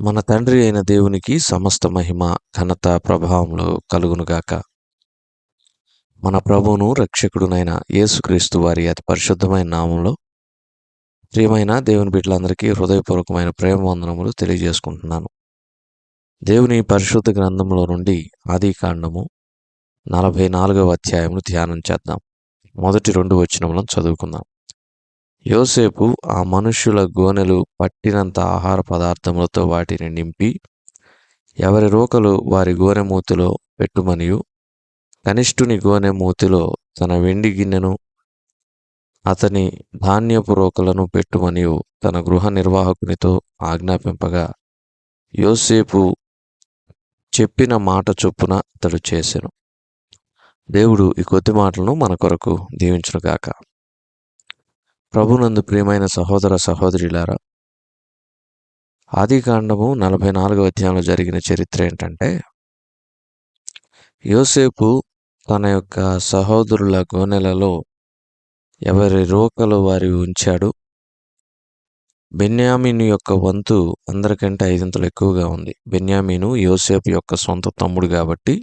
మన తండ్రి అయిన దేవునికి సమస్త మహిమ ఘనత ప్రభావములు కలుగునుగాక. మన ప్రభువును రక్షకుడునైన యేసుక్రీస్తు వారి అతి పరిశుద్ధమైన నామంలో ప్రియమైన దేవుని బిడ్డలందరికీ హృదయపూర్వకమైన ప్రేమ వందనములు తెలియజేసుకుంటున్నాను. దేవుని పరిశుద్ధ గ్రంథంలో నుండి ఆది కాండము నలభై నాలుగవ అధ్యాయమును ధ్యానం చేద్దాం. మొదటి రెండు వచనములను చదువుకుందాం. యోసేపు ఆ మనుష్యుల గోనెలు పట్టినంత ఆహార పదార్థములతో వాటిని నింపి ఎవరి రోకలు వారి గోనె మూతిలో పెట్టుమనియు. కనిష్ఠుని గోనె మూతిలో తన వెండి గిన్నెను అతని ధాన్యపు రోకలను పెట్టుమనియు తన గృహ నిర్వాహకునితో ఆజ్ఞాపింపగా యోసేపు చెప్పిన మాట చొప్పున అతడు చేసెను. దేవుడు ఈ కొద్ది మాటలను మన కొరకు దీవించునుగాక. ప్రభునందు ప్రియమైన సహోదర సహోదరులారా ఆది కాండము నలభై నాలుగవ అధ్యాయంలో జరిగిన చరిత్ర ఏంటంటే యోసేపు తన యొక్క సహోదరుల గోనెలలో ఎవరి రోకలు వారి ఉంచాడు. బెన్యామీను యొక్క వంతు అందరికంటే ఐదింతలు ఎక్కువగా ఉంది. బెన్యామీను యోసేపు యొక్క సొంత తమ్ముడు కాబట్టి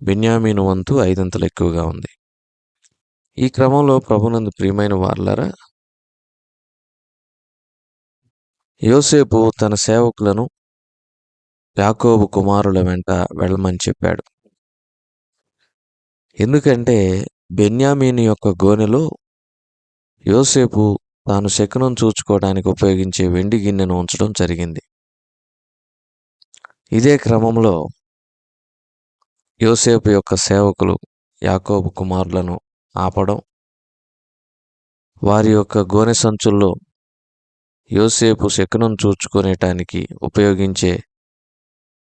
బెన్యామీను వంతు ఐదింతలు ఎక్కువగా ఉంది. ఈ క్రమంలో ప్రభునందు ప్రియమైన వార్లరా యోసేపు తన సేవకులను యాకోబు కుమారుల వెంట వెళ్ళమని చెప్పాడు. ఎందుకంటే బెన్యామీని యొక్క గోనెలో యోసేపు తాను శకునం చూచుకోవడానికి ఉపయోగించే వెండి గిన్నెను ఉంచడం జరిగింది. ఇదే క్రమంలో యోసేపు యొక్క సేవకులు యాకోబు కుమారులను ఆపడం. వారి యొక్క గోనె సంచుల్లో యోసేపు శకునం చూచుకునేటానికి ఉపయోగించే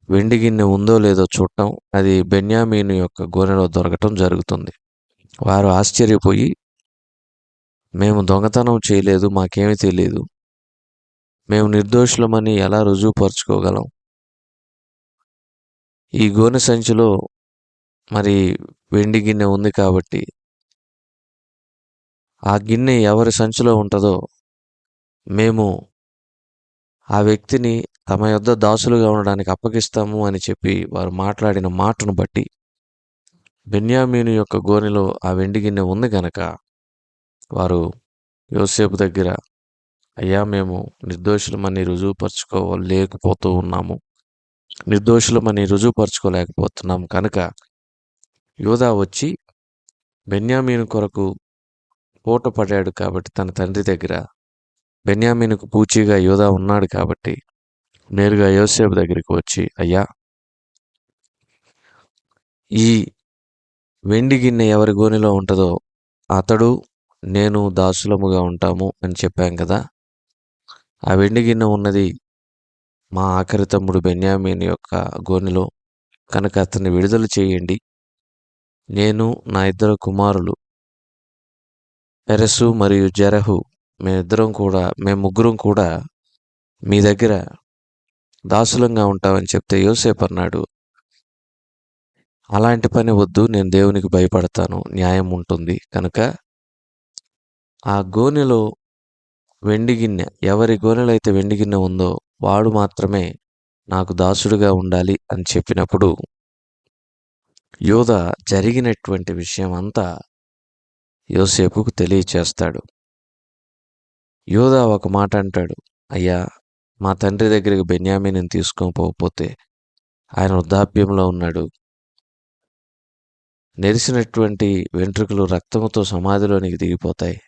వెండి గిన్నె ఉందో లేదో చూడటం అది బెన్యామీను యొక్క గోనెలో దొరకటం జరుగుతుంది. వారు ఆశ్చర్యపోయి మేము దొంగతనం చేయలేదు మాకేమీ తెలియదు. మేము నిర్దోషులమని ఎలా రుజువుపరుచుకోగలం ఈ గోనె సంచిలో మరి వెండి గిన్నె ఉంది కాబట్టి ఆ గిన్నె ఎవరి సంచిలో ఉంటుందో మేము ఆ వ్యక్తిని తమ యొద్ద దాసులుగా ఉండడానికి అప్పగిస్తాము అని చెప్పి వారు మాట్లాడిన మాటను బట్టి బెన్యామీను యొక్క గోనెలో ఆ వెండి గిన్నె ఉంది గనక వారు యోసేపు దగ్గర అయ్యా మేము నిర్దోషులమని రుజువుపరచుకోలేకపోతూ ఉన్నాము. నిర్దోషులమని రుజువుపరచుకోలేకపోతున్నాం. కనుక యోధా వచ్చి బెన్యామీను కొరకు పూట పడాడు కాబట్టి తన తండ్రి దగ్గర బెన్యామీనుకు పూచీగా యోధా ఉన్నాడు కాబట్టి నేరుగా యోసేపు దగ్గరికి వచ్చి అయ్యా ఈ వెండి గిన్నె ఎవరి గోనిలో ఉంటుందో అతడు నేను దాసులముగా ఉంటాము అని చెప్పాం కదా. ఆ వెండి గిన్నె ఉన్నది మా ఆఖరి తమ్ముడు బెన్యామీన్ యొక్క గోనెలో. కనుక అతన్ని విడుదల చేయండి. నేను నా ఇద్దరు కుమారులు. పెరసు మరియు జరహు మేమిద్దరం కూడా మేము ముగ్గురం కూడా మీ దగ్గర దాసులంగా ఉంటామని చెప్తే యోసేపు అన్నాడు. అలాంటి పని వద్దు నేను దేవునికి భయపడతాను న్యాయం ఉంటుంది. కనుక ఆ గోనెలో వెండి గిన్నె ఎవరి గోనెలో అయితే వెండి గిన్నె ఉందో వాడు మాత్రమే నాకు దాసుడుగా ఉండాలి అని చెప్పినప్పుడు యోధ జరిగినటువంటి విషయం అంతా యోసేపుకు తెలియచేస్తాడు. యోధ ఒక మాట అంటాడు అయ్యా మా తండ్రి దగ్గరికి బెన్యామీని తీసుకోకపోతే ఆయన వృద్ధాప్యంలో ఉన్నాడు. నెరిసినటువంటి వెంట్రుకలు రక్తముతో సమాధిలోనికి దిగిపోతాయి.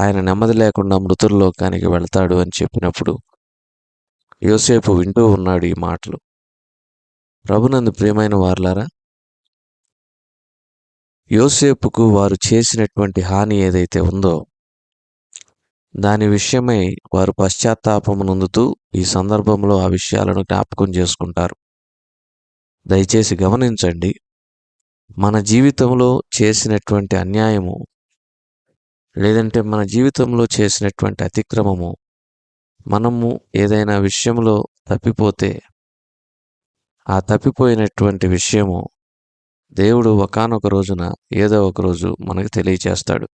ఆయన నెమ్మది లేకుండా మృతుల్లోకానికి వెళ్తాడు అని చెప్పినప్పుడు యోసేపు వింటూ ఉన్నాడు ఈ మాటలు. ప్రభునందు ప్రియమైన వార్లారా యోసేపుకు వారు చేసినటువంటి హాని ఏదైతే ఉందో దాని విషయమై వారు పశ్చాత్తాపము నందుతూ ఈ సందర్భంలో ఆ విషయాలను జ్ఞాపకం చేసుకుంటారు. దయచేసి గమనించండి మన జీవితంలో చేసినటువంటి అన్యాయము లేదంటే మన జీవితంలో చేసినటువంటి అతిక్రమము మనము ఏదైనా విషయంలో తప్పిపోతే ఆ తప్పిపోయినటువంటి విషయము దేవుడు ఒకనొక రోజున ఏదో ఒక రోజు మనకు తెలియచేస్తాడు.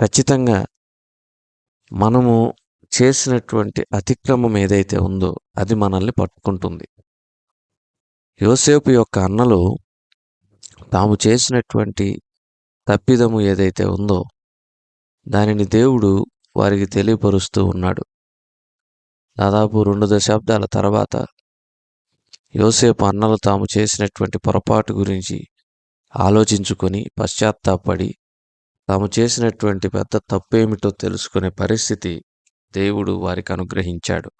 ఖచ్చితంగా మనము చేసినటువంటి అతిక్రమం ఏదైతే ఉందో అది మనల్ని పట్టుకుంటుంది. యోసేపు యొక్క అన్నలు తాము చేసినటువంటి తప్పిదము ఏదైతే ఉందో దానిని దేవుడు వారికి తెలియపరుస్తూ ఉన్నాడు. దాదాపు రెండు దశాబ్దాల తర్వాత యోసేపు అన్నలు తాము చేసినటువంటి పొరపాటు గురించి ఆలోచించుకొని పశ్చాత్తాపడి తాము చేసినటువంటి పెద్ద తప్పేమిటో తెలుసుకునే పరిస్థితి దేవుడు వారికి అనుగ్రహించాడు.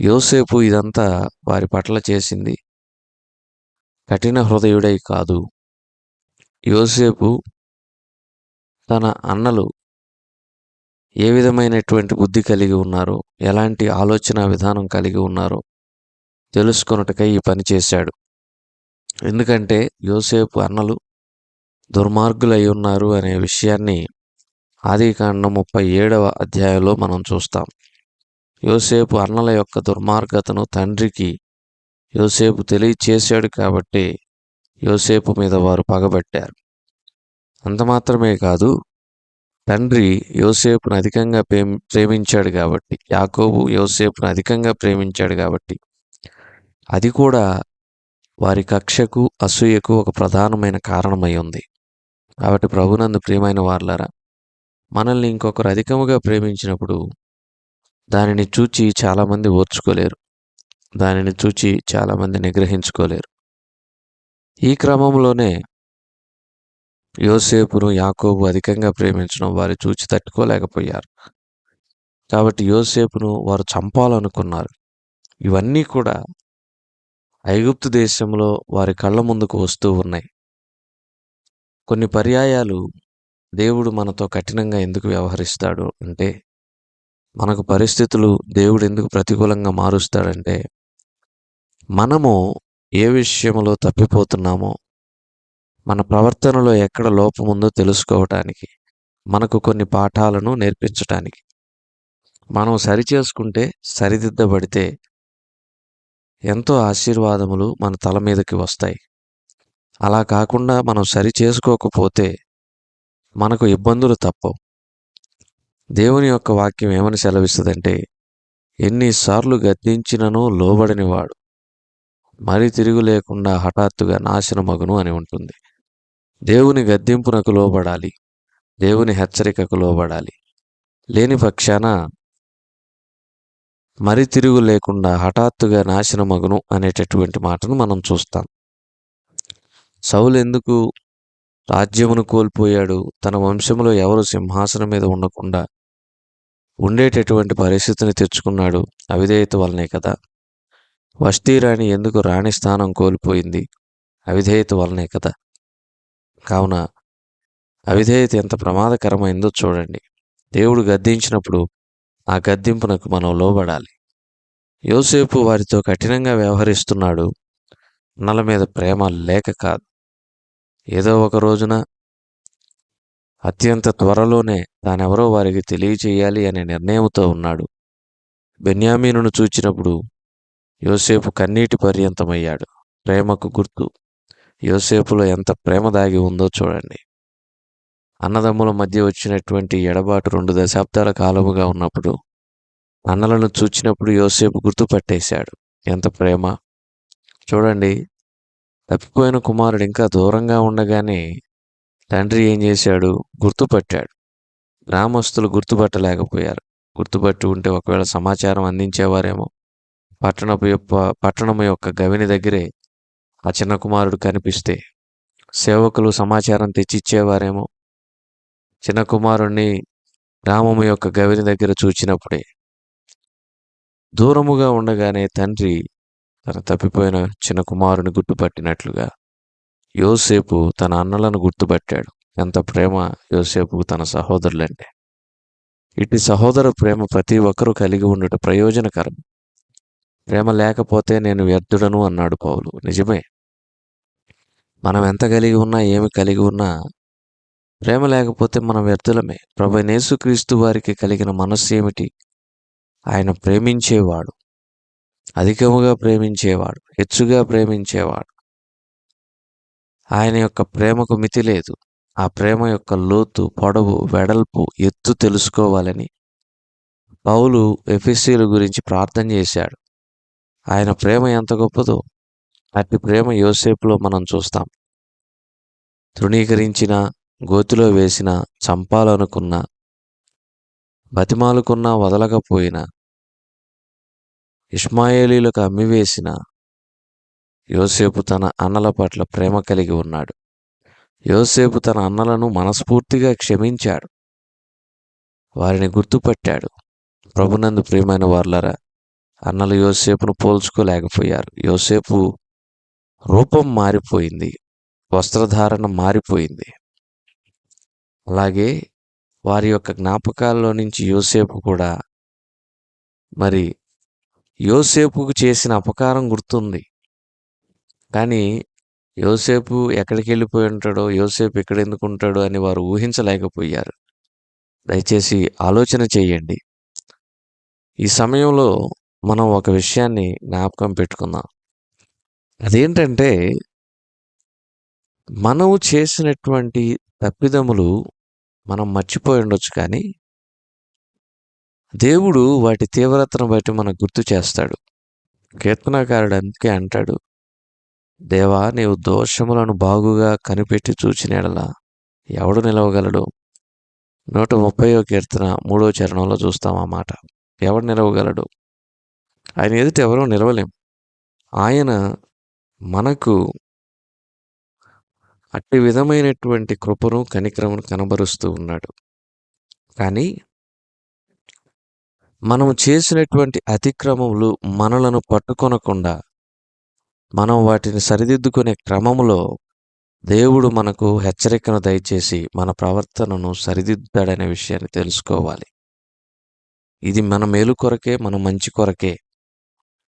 యోసేపు ఇదంతా వారి పట్ల చేసింది కఠిన హృదయుడై కాదు. యోసేపు తన అన్నలు ఏ విధమైనటువంటి బుద్ధి కలిగి ఉన్నారో ఎలాంటి ఆలోచన విధానం కలిగి ఉన్నారో తెలుసుకొనుటకై ఈ పని చేశాడు. ఎందుకంటే యోసేపు అన్నలు దుర్మార్గులై ఉన్నారు అనే విషయాన్ని ఆదికాండం ముప్పై ఏడవ అధ్యాయంలో మనం చూస్తాం. యోసేపు అన్నల యొక్క దుర్మార్గతను తండ్రికి యోసేపు తెలియచేశాడు కాబట్టి యోసేపు మీద వారు పగబట్టారు. అంత మాత్రమే కాదు తండ్రి యోసేపును అధికంగా ప్రేమి ప్రేమించాడు కాబట్టి యాకోబు యోసేపును అధికంగా ప్రేమించాడు కాబట్టి అది కూడా వారి కక్షకు అసూయకు ఒక ప్రధానమైన కారణమై ఉంది. కాబట్టి ప్రభునందు ప్రియమైన వార్లరా మనల్ని ఇంకొకరు అధికముగా ప్రేమించినప్పుడు దానిని చూచి చాలామంది ఓర్చుకోలేరు. దానిని చూచి చాలామంది నిగ్రహించుకోలేరు. ఈ క్రమంలోనే యోసేపును యాకోబు అధికంగా ప్రేమించడం వారు చూచి తట్టుకోలేకపోయారు. కాబట్టి యోసేపును వారు చంపాలనుకున్నారు. ఇవన్నీ కూడా ఐగుప్తు దేశంలో వారి కళ్ళ ముందుకు వస్తూ ఉన్నాయి. కొన్ని పర్యాయాలు దేవుడు మనతో కఠినంగా ఎందుకు వ్యవహరిస్తాడు అంటే మనకు పరిస్థితులు దేవుడు ఎందుకు ప్రతికూలంగా మారుస్తాడంటే మనము ఏ విషయంలో తప్పిపోతున్నామో మన ప్రవర్తనలో ఎక్కడ లోపం ఉందో తెలుసుకోవటానికి మనకు కొన్ని పాఠాలను నేర్పించటానికి. మనం సరిచేసుకుంటే సరిదిద్దబడితే ఎంతో ఆశీర్వాదములు మన తల మీదకి వస్తాయి. అలా కాకుండా మనం సరి చేసుకోకపోతే మనకు ఇబ్బందులు తప్పవు. దేవుని యొక్క వాక్యం ఏమని సెలవిస్తుందంటే ఎన్నిసార్లు గద్దించినను లోబడనివాడు మరి తిరుగు లేకుండా హఠాత్తుగా నాశనమగును అని ఉంటుంది. దేవుని గద్దింపునకు లోబడాలి. దేవుని హెచ్చరికకు లోబడాలి. లేని పక్షాన మరి తిరుగు లేకుండా హఠాత్తుగా నాశనమగును అనేటటువంటి మాటను మనం చూస్తాం. సౌలు ఎందుకు రాజ్యమును కోల్పోయాడు? తన వంశంలో ఎవరు సింహాసనం మీద ఉండకుండా ఉండేటటువంటి పరిస్థితిని తెచ్చుకున్నాడు అవిధేయత వలనే కదా? వస్తీరాణి ఎందుకు రాణి స్థానం కోల్పోయింది? అవిధేయత వలనే కదా? కావున అవిధేయత ఎంత ప్రమాదకరమైందో చూడండి. దేవుడు గద్దించినప్పుడు ఆ గద్దింపునకు మనం లోబడాలి. యోసేపు వారితో కఠినంగా వ్యవహరిస్తున్నాడు. నల మీద ప్రేమ లేక కాదు. ఏదో ఒక రోజున అత్యంత త్వరలోనే తానెవరో వారికి తెలియచేయాలి అనే నిర్ణయంతో ఉన్నాడు. బెన్యామీనును చూచినప్పుడు యోసేపు కన్నీటి పర్యంతమయ్యాడు. ప్రేమకు గుర్తు. యోసేపులో ఎంత ప్రేమ దాగి ఉందో చూడండి. అన్నదమ్ముల మధ్య వచ్చినటువంటి ఎడబాటు రెండు దశాబ్దాల కాలముగా ఉన్నప్పుడు అన్నలను చూచినప్పుడు యోసేపు గుర్తుపట్టేశాడు. ఎంత ప్రేమ! చూడండి తప్పిపోయిన కుమారుడు ఇంకా దూరంగా ఉండగానే తండ్రి ఏం చేశాడు? గుర్తుపట్టాడు. గ్రామస్తులు గుర్తుపట్టలేకపోయారు. గుర్తుపట్టి ఉంటే ఒకవేళ సమాచారం అందించేవారేమో. పట్టణపు యొక్క పట్టణము యొక్క గవిని దగ్గరే ఆ చిన్న కుమారుడు కనిపిస్తే సేవకులు సమాచారం తెచ్చిచ్చేవారేమో. చిన్న కుమారుణ్ణి రామము యొక్క గవిని దగ్గర చూచినప్పుడే దూరముగా ఉండగానే తండ్రి తన తప్పిపోయిన చిన్న కుమారుని గుర్తుపట్టినట్లుగా యోసేపు తన అన్నలను గుర్తుపట్టాడు. ఎంత ప్రేమ యోసేపుకు తన సహోదరులంటే. ఇటు సహోదర ప్రేమ ప్రతి ఒక్కరూ కలిగి ఉండట ప్రయోజనకరం. ప్రేమ లేకపోతే నేను వ్యర్థుడను అన్నాడు పౌలు. నిజమే. మనం ఎంత కలిగి ఉన్నా ఏమి కలిగి ఉన్నా ప్రేమ లేకపోతే మనం వ్యర్థులమే. ప్రభు నేసుక్రీస్తు వారికి కలిగిన మనస్సు ఏమిటి? ఆయన ప్రేమించేవాడు. అధికముగా ప్రేమించేవాడు. హెచ్చుగా ప్రేమించేవాడు. ఆయన యొక్క ప్రేమకు మితి లేదు. ఆ ప్రేమ యొక్క లోతు పొడవు వెడల్పు ఎత్తు తెలుసుకోవాలని పౌలు ఎఫ్ఎస్సీల గురించి ప్రార్థన చేశాడు. ఆయన ప్రేమ ఎంత గొప్పదో అట్టి ప్రేమ యోసేపులో మనం చూస్తాం. తృణీకరించిన గోతిలో వేసిన చంపాలనుకున్న బతిమాలుకున్నా వదలకపోయిన ఇష్మాయేలీలకు అమ్మివేసిన యోసేపు తన అన్నల పట్ల ప్రేమ కలిగి ఉన్నాడు. యోసేపు తన అన్నలను మనస్ఫూర్తిగా క్షమించాడు. వారిని గుర్తుపట్టాడు. ప్రభునందు ప్రియమైన వార్లరా అన్నలు యోసేపును పోల్చుకోలేకపోయారు. యోసేపు రూపం మారిపోయింది. వస్త్రధారణ మారిపోయింది. అలాగే వారి యొక్క జ్ఞాపకాల్లో నుంచి యోసేపు కూడా మరి యోసేపుకు చేసిన అపకారం గుర్తుంది. కానీ యోసేపు ఎక్కడికి వెళ్ళిపోయి ఉంటాడో యోసేపు ఎక్కడ ఎందుకు ఉంటాడో అని వారు ఊహించలేకపోయారు. దయచేసి ఆలోచన చేయండి. ఈ సమయంలో మనం ఒక విషయాన్ని జ్ఞాపకం పెట్టుకుందాం. అదేంటంటే మనము చేసినటువంటి తప్పిదములు మనం మర్చిపోయి ఉండొచ్చు కానీ దేవుడు వాటి తీవ్రతను బట్టి మనకు గుర్తు చేస్తాడు. కీర్తనాకారుడు అందుకే అంటాడు దేవా నీవు దోషములను బాగుగా కనిపెట్టి చూచినడలా ఎవడు నిలవగలడు? నూట ముప్పయో కీర్తన మూడో చరణంలో చూస్తాం ఆ మాట. ఎవడు నిలవగలడు? ఆయన ఎదుట ఎవరూ నిలవలేం. ఆయన మనకు అట్టి విధమైనటువంటి కృపను కనిక్రమను కనబరుస్తూ ఉన్నాడు. కానీ మనము చేసినటువంటి అతిక్రమములు మనలను పట్టుకొనకుండా మనం వాటిని సరిదిద్దుకునే క్రమములో దేవుడు మనకు హెచ్చరికను దయచేసి మన ప్రవర్తనను సరిదిద్దాడనే విషయాన్ని తెలుసుకోవాలి. ఇది మన మేలు కొరకే మన మంచి కొరకే.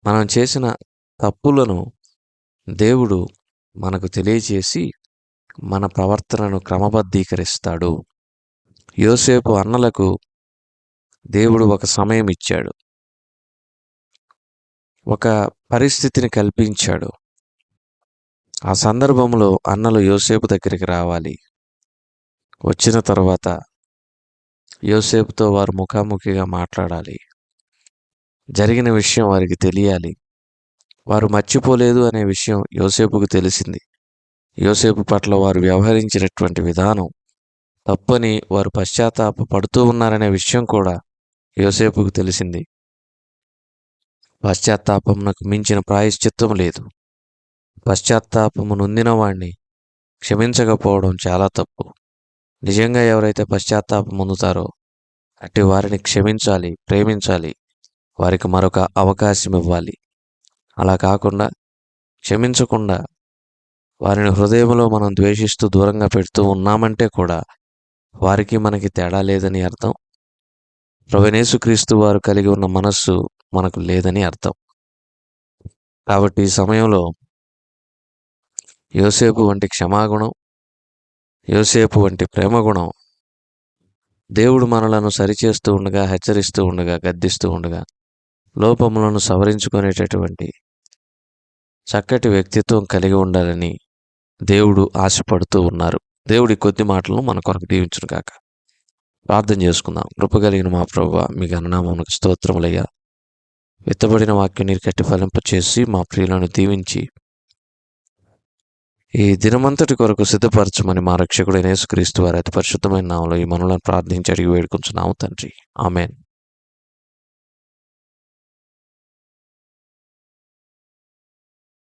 మనం చేసిన తప్పులను దేవుడు మనకు తెలియజేసి మన ప్రవర్తనను క్రమబద్ధీకరిస్తాడు. యోసేపు అన్నలకు దేవుడు ఒక సమయం ఇచ్చాడు. ఒక పరిస్థితిని కల్పించాడు. ఆ సందర్భంలో అన్నలు యోసేపు దగ్గరికి రావాలి. వచ్చిన తర్వాత యోసేపుతో వారు ముఖాముఖిగా మాట్లాడాలి. జరిగిన విషయం వారికి తెలియాలి. వారు మర్చిపోలేదు అనే విషయం యోసేపుకు తెలిసింది. యోసేపు పట్ల వారు వ్యవహరించినటువంటి విధానం తప్పని వారు పశ్చాత్తాప పడుతూ ఉన్నారనే విషయం కూడా యోసేపుకు తెలిసింది. పశ్చాత్తాపమునకు మించిన ప్రాయశ్చిత్తం లేదు. పశ్చాత్తాపము నొందిన వాణ్ణి క్షమించకపోవడం చాలా తప్పు. నిజంగా ఎవరైతే పశ్చాత్తాపం పొందుతారో అట్టి వారిని క్షమించాలి ప్రేమించాలి వారికి మరొక అవకాశం ఇవ్వాలి. అలా కాకుండా క్షమించకుండా వారిని హృదయంలో మనం ద్వేషిస్తూ దూరంగా పెడుతూ ఉన్నామంటే కూడా వారికి మనకి తేడా లేదని అర్థం. ప్రవణేశుక్రీస్తు వారు కలిగి ఉన్న మనస్సు మనకు లేదని అర్థం. కాబట్టి ఈ సమయంలో యోసేపు వంటి క్షమాగుణం యోసేపు వంటి ప్రేమగుణం దేవుడు మనలను సరిచేస్తూ ఉండగా హెచ్చరిస్తూ ఉండగా గద్దిస్తూ ఉండగా లోపములను సవరించుకునేటటువంటి చక్కటి వ్యక్తిత్వం కలిగి ఉండాలని దేవుడు ఆశపడుతూ ఉన్నారు. దేవుడి కొద్ది మాటలను మన కొరకు దీవించును కాక ప్రార్థన చేసుకుందాం. కృప కలిగిన మా ప్రభు మీ గణనామమునకు స్తోత్రములయ్యా విత్తబడిన వాక్యం నీరు కట్టి ఫలింపచేసి మా ప్రియులను దీవించి ఈ దినమంతటి కొరకు సిద్ధపరచమని మా రక్షకుడైన యేసుక్రీస్తు వారి అతి పరిశుద్ధమైన నామలో ఈ మనలను ప్రార్థించి అడిగి వేడుకుంటున్నాము తండ్రి. ఆమెన్.